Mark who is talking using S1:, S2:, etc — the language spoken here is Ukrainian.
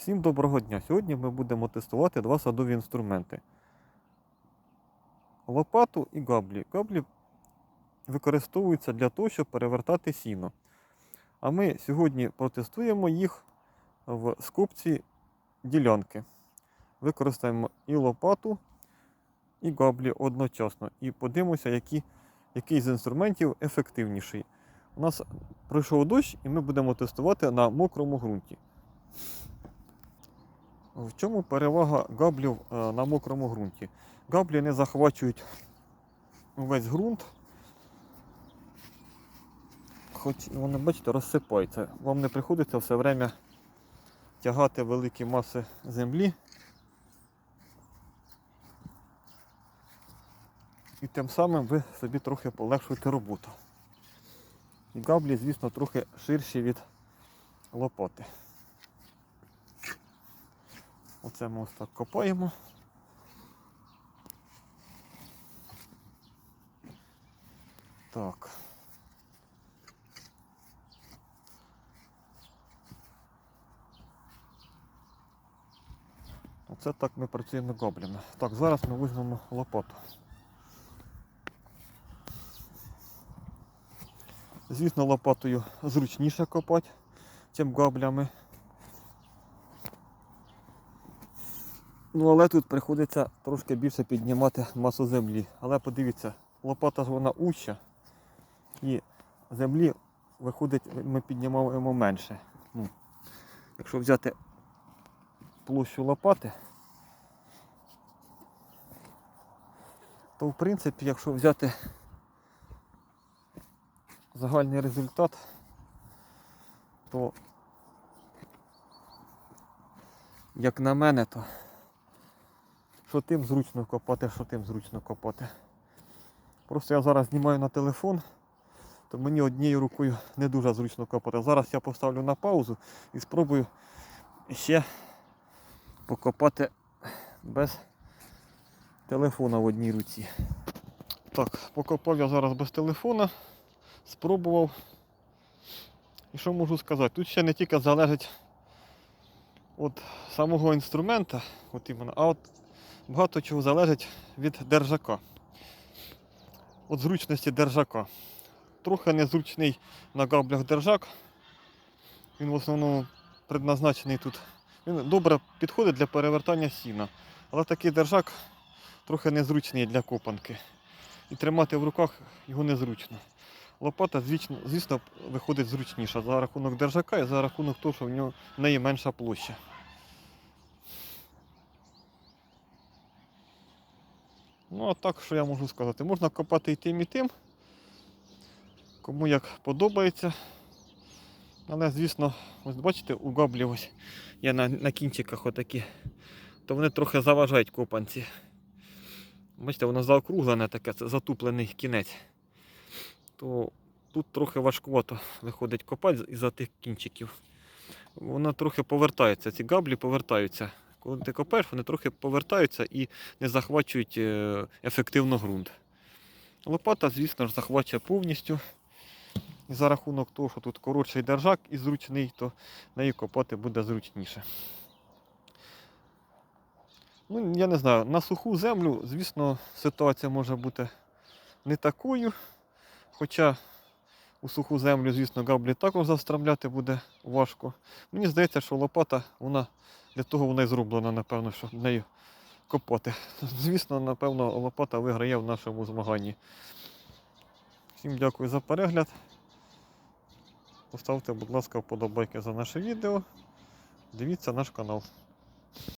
S1: Всім доброго дня! Сьогодні ми будемо тестувати два садові інструменти. Лопату і габлі. Габлі використовуються для того, щоб перевертати сіно. А ми сьогодні протестуємо їх в скупці ділянки. Використаємо і лопату, і габлі одночасно. І подивимося, які, який з інструментів ефективніший. У нас пройшов дощ, і ми будемо тестувати на мокрому ґрунті. В чому перевага габлів е, на мокрому ґрунті? Габлі не захвачують весь ґрунт. Хоч вони, бачите, розсипаються. Вам не приходиться все время тягати великі маси землі. І тим самим ви собі трохи полегшуєте роботу. Габлі, звісно, трохи ширші від лопати. Оце ми ось так копаємо. Так. Оце так ми працюємо гоблями. Так, зараз ми візьмемо лопату. Звісно, лопатою зручніше копати, чим габлями. Ну, але тут приходиться трошки більше піднімати масу землі. Але подивіться, лопата ж вона уща і землі виходить, ми піднімаємо менше. Ну, якщо взяти площу лопати, то в принципі, якщо взяти загальний результат, то як на мене, то що тим зручно копати, що тим зручно копати. Просто я зараз знімаю на телефон, то мені однією рукою не дуже зручно копати. Зараз я поставлю на паузу і спробую ще покопати без телефона в одній руці. Так, покопав я зараз без телефона, спробував. І що можу сказати? Тут ще не тільки залежить від самого інструмента, от іменно, а от багато чого залежить від держака. От зручності держака. Трохи незручний на габлях держак. Він в основному предназначений тут. Він добре підходить для перевертання сіна. Але такий держак трохи незручний для копанки. І тримати в руках його незручно. Лопата, звісно, звісно, виходить зручніша за рахунок держака і за рахунок того, що в неї менша площа. Ну, а так, що я можу сказати? Можна копати і тим, і тим. Кому як подобається. Але, звісно, ось бачите, у габлі ось є на, на кінчиках отакі, то вони трохи заважають копанці. Бачите, воно заокруглене таке, це затуплений кінець. То тут трохи важкувато виходить копати із-за тих кінчиків. Воно трохи повертається, ці габлі повертаються. Коли ти копаєш, вони трохи повертаються і не захвачують е, ефективно ґрунт. Лопата, звісно ж, захвачує повністю. І за рахунок того, що тут коротший держак і зручний, то нею копати буде зручніше. Ну, я не знаю, на суху землю, звісно, ситуація може бути не такою. Хоча у суху землю, звісно, габлі також застромляти буде важко. Мені здається, що лопата, вона для того вона і зроблена, напевно, щоб нею копати. Звісно, напевно, лопата виграє в нашому змаганні. Всім дякую за перегляд. Поставте, будь ласка, вподобайки за наше відео. Дивіться наш канал.